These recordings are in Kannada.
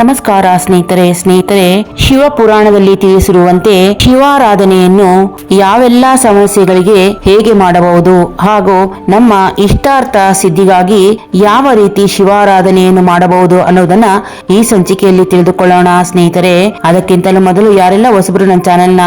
ನಮಸ್ಕಾರ ಸ್ನೇಹಿತರೆ ಸ್ನೇಹಿತರೆ, ಶಿವ ಪುರಾಣದಲ್ಲಿ ತಿಳಿಸಿರುವಂತೆ ಶಿವಾರಾಧನೆಯನ್ನು ಯಾವೆಲ್ಲ ಸಮಸ್ಯೆಗಳಿಗೆ ಹೇಗೆ ಮಾಡಬಹುದು ಹಾಗೂ ನಮ್ಮ ಇಷ್ಟಾರ್ಥ ಸಿದ್ಧಿಗಾಗಿ ಯಾವ ರೀತಿ ಶಿವಾರಾಧನೆಯನ್ನು ಮಾಡಬಹುದು ಅನ್ನೋದನ್ನ ಈ ಸಂಚಿಕೆಯಲ್ಲಿ ತಿಳಿದುಕೊಳ್ಳೋಣ ಸ್ನೇಹಿತರೆ. ಅದಕ್ಕಿಂತಲೂ ಮೊದಲು ಯಾರೆಲ್ಲ ಹೊಸಬರು ನನ್ನ ಚಾನೆಲ್ನ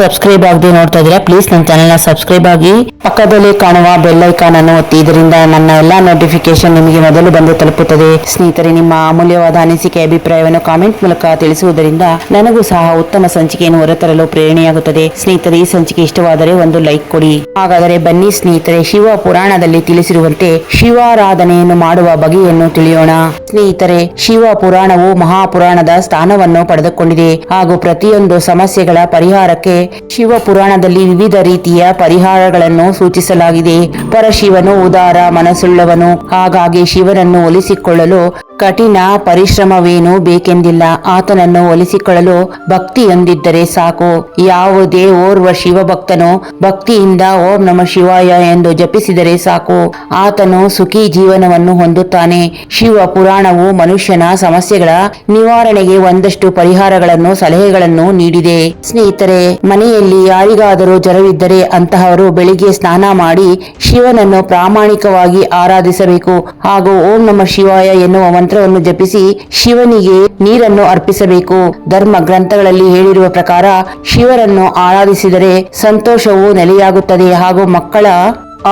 ಸಬ್ಸ್ಕ್ರೈಬ್ ಆಗದೆ ನೋಡ್ತಾ ಇದ್ರೆ ಪ್ಲೀಸ್ ನನ್ನ ಚಾನೆಲ್ನ ಸಬ್ಸ್ಕ್ರೈಬ್ ಆಗಿ ಪಕ್ಕದಲ್ಲಿ ಕಾಣುವ ಬೆಲ್ ಐಕಾನ್ ಅನ್ನು ಒತ್ತಿ, ಇದರಿಂದ ನನ್ನ ಎಲ್ಲಾ ನೋಟಿಫಿಕೇಶನ್ ನಿಮಗೆ ಮೊದಲು ಬಂದು ತಲುಪುತ್ತದೆ. ಸ್ನೇಹಿತರೆ, ನಿಮ್ಮ ಅಮೂಲ್ಯವಾದ ಅನಿಸಿಕೆ ಅಭಿಪ್ರಾಯವನ್ನು ಕಾಮೆಂಟ್ ಮೂಲಕ ತಿಳಿಸುವುದರಿಂದ ನನಗೂ ಸಹ ಉತ್ತಮ ಸಂಚಿಕೆಯನ್ನು ಹೊರತರಲು ಪ್ರೇರಣೆಯಾಗುತ್ತದೆ. ಸ್ನೇಹಿತರೆ, ಈ ಸಂಚಿಕೆ ಇಷ್ಟವಾದರೆ ಒಂದು ಲೈಕ್ ಕೊಡಿ. ಹಾಗಾದರೆ ಬನ್ನಿ ಸ್ನೇಹಿತರೆ, ಶಿವ ಪುರಾಣದಲ್ಲಿ ತಿಳಿಸಿರುವಂತೆ ಶಿವಾರಾಧನೆಯನ್ನು ಮಾಡುವ ಬಗೆಯನ್ನು ತಿಳಿಯೋಣ. ಸ್ನೇಹಿತರೆ, ಶಿವ ಪುರಾಣವು ಮಹಾಪುರಾಣದ ಸ್ಥಾನವನ್ನು ಪಡೆದುಕೊಂಡಿದೆ. ಹಾಗೂ ಪ್ರತಿಯೊಂದು ಸಮಸ್ಯೆಗಳ ಪರಿಹಾರಕ್ಕೆ ಶಿವ ಪುರಾಣದಲ್ಲಿ ವಿವಿಧ ರೀತಿಯ ಪರಿಹಾರಗಳನ್ನು ಸೂಚಿಸಲಾಗಿದೆ. ಪರಶಿವನು ಉದಾರ, ಮನಸ್ಸುಳ್ಳವನು. ಹಾಗಾಗಿ ಶಿವನನ್ನು ಒಲಿಸಿಕೊಳ್ಳಲು ಕಠಿಣ ಪರಿಶ್ರಮವೇನೂ ಬೇಕೆಂದಿಲ್ಲ. ಆತನನ್ನು ಒಲಿಸಿಕೊಳ್ಳಲು ಭಕ್ತಿಯೊಂದಿದ್ದರೆ ಸಾಕು. ಯಾವುದೇ ಓರ್ವ ಶಿವಭಕ್ತನು ಭಕ್ತಿಯಿಂದ ಓಂ ನಮ ಶಿವಾಯ ಎಂದು ಜಪಿಸಿದರೆ ಸಾಕು. ಆತನು ಸುಖಿ ಜೀವನವನ್ನು ಹೊಂದುತ್ತಾನೆ. ಶಿವ ಪುರಾಣವು ಮನುಷ್ಯನ ಸಮಸ್ಯೆಗಳ ನಿವಾರಣೆಗೆ ಒಂದಷ್ಟು ಪರಿಹಾರಗಳನ್ನು, ಸಲಹೆಗಳನ್ನು ನೀಡಿದೆ. ಸ್ನೇಹಿತರೆ, ಮನೆಯಲ್ಲಿ ಯಾರಿಗಾದರೂ ಜ್ವರವಿದ್ದರೆ ಅಂತಹವರು ಬೆಳಿಗ್ಗೆ ಸ್ನಾನ ಮಾಡಿ ಶಿವನನ್ನು ಪ್ರಾಮಾಣಿಕವಾಗಿ ಆರಾಧಿಸಬೇಕು. ಹಾಗೂ ಓಂ ನಮ ಶಿವಾಯ ಎನ್ನುವ ಮಂತ್ರವನ್ನು ಜಪಿಸಿ ಶಿವನಿಗೆ ನೀರನ್ನು ಅರ್ಪಿಸಬೇಕು. ಧರ್ಮ ಗ್ರಂಥಗಳಲ್ಲಿ ಹೇಳಿರುವ ಪ್ರಕಾರ ಶಿವರನ್ನು ಆರಾಧಿಸಿದರೆ ಸಂತೋಷವು ನೆಲೆಯಾಗುತ್ತದೆ ಹಾಗೂ ಮಕ್ಕಳ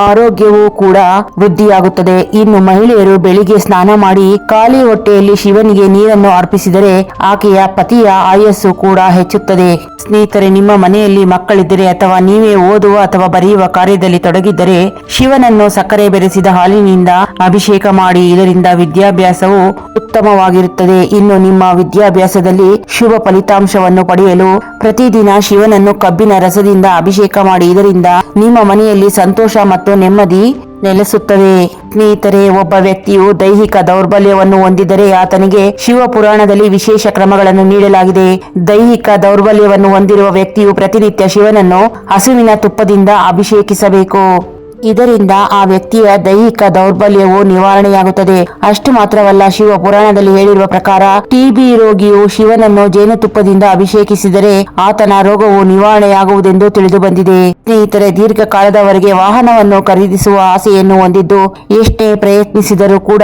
ಆರೋಗ್ಯವೂ ಕೂಡ ವೃದ್ಧಿಯಾಗುತ್ತದೆ. ಇನ್ನು ಮಹಿಳೆಯರು ಬೆಳಿಗ್ಗೆ ಸ್ನಾನ ಮಾಡಿ ಖಾಲಿ ಹೊಟ್ಟೆಯಲ್ಲಿ ಶಿವನಿಗೆ ನೀರನ್ನು ಅರ್ಪಿಸಿದರೆ ಆಕೆಯ ಪತಿಯ ಆಯಸ್ಸು ಕೂಡ ಹೆಚ್ಚುತ್ತದೆ. ಸ್ನೇಹಿತರೆ, ನಿಮ್ಮ ಮನೆಯಲ್ಲಿ ಮಕ್ಕಳಿದ್ದರೆ ಅಥವಾ ನೀವೇ ಓದುವ ಅಥವಾ ಬರೆಯುವ ಕಾರ್ಯದಲ್ಲಿ ತೊಡಗಿದ್ದರೆ ಶಿವನನ್ನು ಸಕ್ಕರೆ ಬೆರೆಸಿದ ಹಾಲಿನಿಂದ ಅಭಿಷೇಕ ಮಾಡಿ. ಇದರಿಂದ ವಿದ್ಯಾಭ್ಯಾಸವು ಉತ್ತಮವಾಗಿರುತ್ತದೆ. ಇನ್ನು ನಿಮ್ಮ ವಿದ್ಯಾಭ್ಯಾಸದಲ್ಲಿ ಶುಭ ಫಲಿತಾಂಶವನ್ನು ಪಡೆಯಲು ಪ್ರತಿದಿನ ಶಿವನನ್ನು ಕಬ್ಬಿನ ರಸದಿಂದ ಅಭಿಷೇಕ ಮಾಡಿ. ಇದರಿಂದ ನಿಮ್ಮ ಮನೆಯಲ್ಲಿ ಸಂತೋಷ ಮತ್ತು ನೆಮ್ಮದಿ ನೆಲೆಸುತ್ತವೆ ಸ್ನೇಹಿತರೆ, ಒಬ್ಬ ವ್ಯಕ್ತಿಯು ದೈಹಿಕ ದೌರ್ಬಲ್ಯವನ್ನು ಹೊಂದಿದರೆ ಆತನಿಗೆ ಶಿವ ಪುರಾಣದಲ್ಲಿ ವಿಶೇಷ ಕ್ರಮಗಳನ್ನು ನೀಡಲಾಗಿದೆ. ದೈಹಿಕ ದೌರ್ಬಲ್ಯವನ್ನು ಹೊಂದಿರುವ ವ್ಯಕ್ತಿಯು ಪ್ರತಿನಿತ್ಯ ಶಿವನನ್ನು ಹಸುವಿನ ತುಪ್ಪದಿಂದ ಅಭಿಷೇಕಿಸಬೇಕು. ಇದರಿಂದ ಆ ವ್ಯಕ್ತಿಯ ದೈಹಿಕ ದೌರ್ಬಲ್ಯವು ನಿವಾರಣೆಯಾಗುತ್ತದೆ. ಅಷ್ಟು ಮಾತ್ರವಲ್ಲ, ಶಿವ ಪುರಾಣದಲ್ಲಿ ಹೇಳಿರುವ ಪ್ರಕಾರ ಟಿಬಿ ರೋಗಿಯು ಶಿವನನ್ನು ಜೇನುತುಪ್ಪದಿಂದ ಅಭಿಷೇಕಿಸಿದರೆ ಆತನ ರೋಗವು ನಿವಾರಣೆಯಾಗುವುದೆಂದು ತಿಳಿದು ಬಂದಿದೆ ಸ್ನೇಹಿತರೆ, ದೀರ್ಘಕಾಲದವರೆಗೆ ವಾಹನವನ್ನು ಖರೀದಿಸುವ ಆಸೆಯನ್ನು ಹೊಂದಿದ್ದು ಎಷ್ಟೇ ಪ್ರಯತ್ನಿಸಿದರೂ ಕೂಡ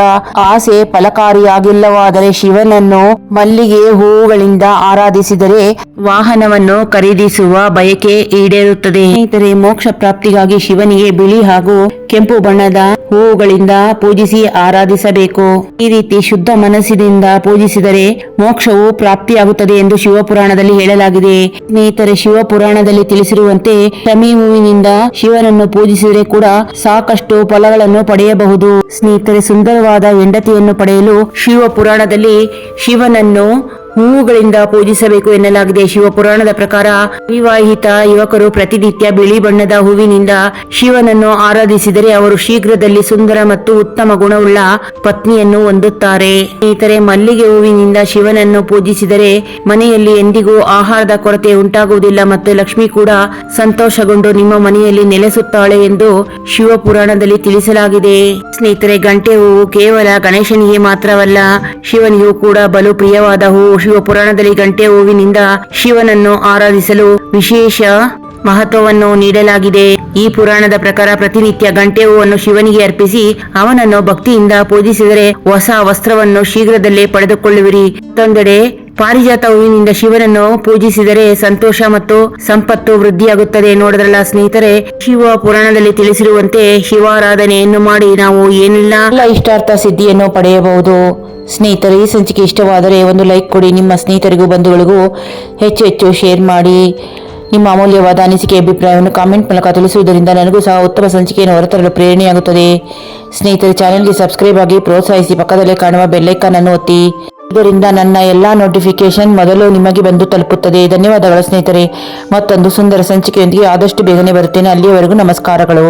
ಆಸೆ ಫಲಕಾರಿಯಾಗಿಲ್ಲವಾದರೆ ಶಿವನನ್ನು ಮಲ್ಲಿಗೆ ಹೂವುಗಳಿಂದ ಆರಾಧಿಸಿದರೆ ವಾಹನವನ್ನು ಖರೀದಿಸುವ ಬಯಕೆ ಈಡೇರುತ್ತದೆ. ಸ್ನೇಹಿತರೆ ಮೋಕ್ಷ ಪ್ರಾಪ್ತಿಗಾಗಿ ಶಿವನಿಗೆ ಬಿಳಿ ಹಾಗೂ ಕೆಂಪು ಬಣ್ಣದ ಹೂವುಗಳಿಂದ ಪೂಜಿಸಿ ಆರಾಧಿಸಬೇಕು. ಈ ರೀತಿ ಶುದ್ಧ ಮನಸ್ಸಿನಿಂದ ಪೂಜಿಸಿದರೆ ಮೋಕ್ಷವು ಪ್ರಾಪ್ತಿಯಾಗುತ್ತದೆ ಎಂದು ಶಿವಪುರಾಣದಲ್ಲಿ ಹೇಳಲಾಗಿದೆ. ಸ್ನೇಹಿತರೆ, ಶಿವಪುರಾಣದಲ್ಲಿ ತಿಳಿಸಿರುವಂತೆ ಶಮಿ ಹೂವಿನಿಂದ ಶಿವನನ್ನು ಪೂಜಿಸಿದರೆ ಕೂಡ ಸಾಕಷ್ಟು ಫಲಗಳನ್ನು ಪಡೆಯಬಹುದು. ಸ್ನೇಹಿತರೆ, ಸುಂದರವಾದ ಹೆಂಡತಿಯನ್ನು ಪಡೆಯಲು ಶಿವಪುರಾಣದಲ್ಲಿ ಶಿವನನ್ನು ಹೂವುಗಳಿಂದ ಪೂಜಿಸಬೇಕು ಎನ್ನಲಾಗಿದೆ. ಶಿವಪುರಾಣದ ಪ್ರಕಾರ ವಿವಾಹಿತ ಯುವಕರು ಪ್ರತಿನಿತ್ಯ ಬಿಳಿ ಬಣ್ಣದ ಹೂವಿನಿಂದ ಶಿವನನ್ನು ಆರಾಧಿಸಿದರೆ ಅವರು ಶೀಘ್ರದಲ್ಲಿ ಸುಂದರ ಮತ್ತು ಉತ್ತಮ ಗುಣವುಳ್ಳ ಪತ್ನಿಯನ್ನು ಹೊಂದುತ್ತಾರೆ. ಸ್ನೇಹಿತರೆ, ಮಲ್ಲಿಗೆ ಹೂವಿನಿಂದ ಶಿವನನ್ನು ಪೂಜಿಸಿದರೆ ಮನೆಯಲ್ಲಿ ಎಂದಿಗೂ ಆಹಾರದ ಕೊರತೆ ಉಂಟಾಗುವುದಿಲ್ಲ ಮತ್ತು ಲಕ್ಷ್ಮಿ ಕೂಡ ಸಂತೋಷಗೊಂಡು ನಿಮ್ಮ ಮನೆಯಲ್ಲಿ ನೆಲೆಸುತ್ತಾಳೆ ಎಂದು ಶಿವಪುರಾಣದಲ್ಲಿ ತಿಳಿಸಲಾಗಿದೆ. ಸ್ನೇಹಿತರೆ, ಗಂಟೆ ಹೂವು ಕೇವಲ ಗಣೇಶನಿಗೆ ಮಾತ್ರವಲ್ಲ, ಶಿವನಿಗೂ ಕೂಡ ಬಲು ಪ್ರಿಯವಾದ ಹೂವು. ಶಿವಪುರಾಣದಲ್ಲಿ ಗಂಟೆ ಹೂವಿನಿಂದ ಶಿವನನ್ನು ಆರಾಧಿಸಲು ವಿಶೇಷ ಮಹತ್ವವನ್ನು ನೀಡಲಾಗಿದೆ. ಈ ಪುರಾಣದ ಪ್ರಕಾರ ಪ್ರತಿನಿತ್ಯ ಗಂಟೆ ಹೂವನ್ನು ಶಿವನಿಗೆ ಅರ್ಪಿಸಿ ಅವನನ್ನು ಭಕ್ತಿಯಿಂದ ಪೂಜಿಸಿದರೆ ಹೊಸ ವಸ್ತ್ರವನ್ನು ಶೀಘ್ರದಲ್ಲೇ ಪಡೆದುಕೊಳ್ಳುವಿರಿ. ಮತ್ತೊಂದೆಡೆ ಪಾರಿಜಾತ ಹೂವಿನಿಂದ ಶಿವನನ್ನು ಪೂಜಿಸಿದರೆ ಸಂತೋಷ ಮತ್ತು ಸಂಪತ್ತು ವೃದ್ಧಿಯಾಗುತ್ತದೆ ನೋಡಿದ್ರಲ್ಲ ಸ್ನೇಹಿತರೆ. ಶಿವ ಪುರಾಣದಲ್ಲಿ ತಿಳಿಸಿರುವಂತೆ ಶಿವಾರಾಧನೆಯನ್ನು ಮಾಡಿ ನಾವು ಏನೆಲ್ಲ. ಇಷ್ಟಾರ್ಥ ಸಿದ್ಧಿಯನ್ನು ಪಡೆಯಬಹುದು. ಸ್ನೇಹಿತರೆ, ಈ ಸಂಚಿಕೆ ಇಷ್ಟವಾದರೆ ಒಂದು ಲೈಕ್ ಕೊಡಿ. ನಿಮ್ಮ ಸ್ನೇಹಿತರಿಗೂ ಬಂಧುಗಳಿಗೂ ಹೆಚ್ಚು ಹೆಚ್ಚು ಶೇರ್ ಮಾಡಿ. ನಿಮ್ಮ ಅಮೂಲ್ಯವಾದ ಅನಿಸಿಕೆ ಅಭಿಪ್ರಾಯವನ್ನು ಕಾಮೆಂಟ್ ಮೂಲಕ ತಿಳಿಸುವುದರಿಂದ ನನಗೂ ಸಹ ಉತ್ತಮ ಸಂಚಿಕೆಯನ್ನು ಹೊರತರಲು ಪ್ರೇರಣೆಯಾಗುತ್ತದೆ. ಸ್ನೇಹಿತರೆ, ಚಾನೆಲ್ಗೆ ಸಬ್ಸ್ಕ್ರೈಬ್ ಆಗಿ ಪ್ರೋತ್ಸಾಹಿಸಿ. ಪಕ್ಕದಲ್ಲೇ ಕಾಣುವ ಬೆಲ್ಲೈಕಾನ್ ಅನ್ನು ಒತ್ತಿ. ಇದರಿಂದ ನನ್ನ ಎಲ್ಲಾ ನೋಟಿಫಿಕೇಶನ್ ಮೊದಲು ನಿಮಗೆ ಬಂದು ತಲುಪುತ್ತದೆ. ಧನ್ಯವಾದಗಳು ಸ್ನೇಹಿತರೆ. ಮತ್ತೊಂದು ಸುಂದರ ಸಂಚಿಕೆಯೊಂದಿಗೆ ಆದಷ್ಟು ಬೇಗನೆ ಬರುತ್ತೇನೆ. ಅಲ್ಲಿಯವರೆಗೂ ನಮಸ್ಕಾರಗಳು.